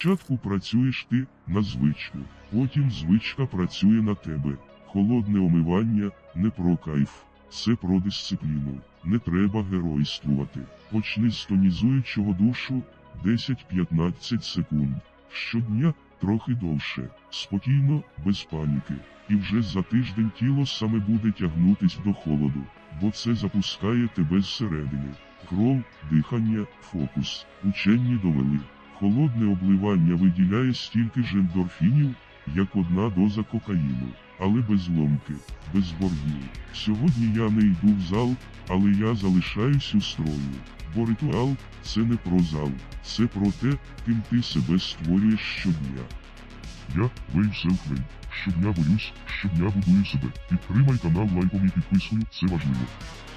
Спочатку працюєш ти на звичку, потім звичка працює на тебе. Холодне омивання не про кайф, це про дисципліну. Не треба геройствувати. Почни з тонізуючого душу 10-15 секунд. Щодня трохи довше, спокійно, без паніки. І вже за тиждень тіло саме буде тягнутись до холоду, бо це запускає тебе зсередини. Кров, дихання, фокус. Учені довели. Холодне обливання виділяє стільки ж ендорфінів, як одна доза кокаїну, але без ломки, без боргів. Сьогодні я не йду в зал, але я залишаюсь у строю. Бо ритуал це не про зал, це про те, ким ти себе створюєш щодня. Я Вейв Селфмейн. Щодня борюсь, щодня будую себе. Підтримай канал лайком і підпискою, це важливо.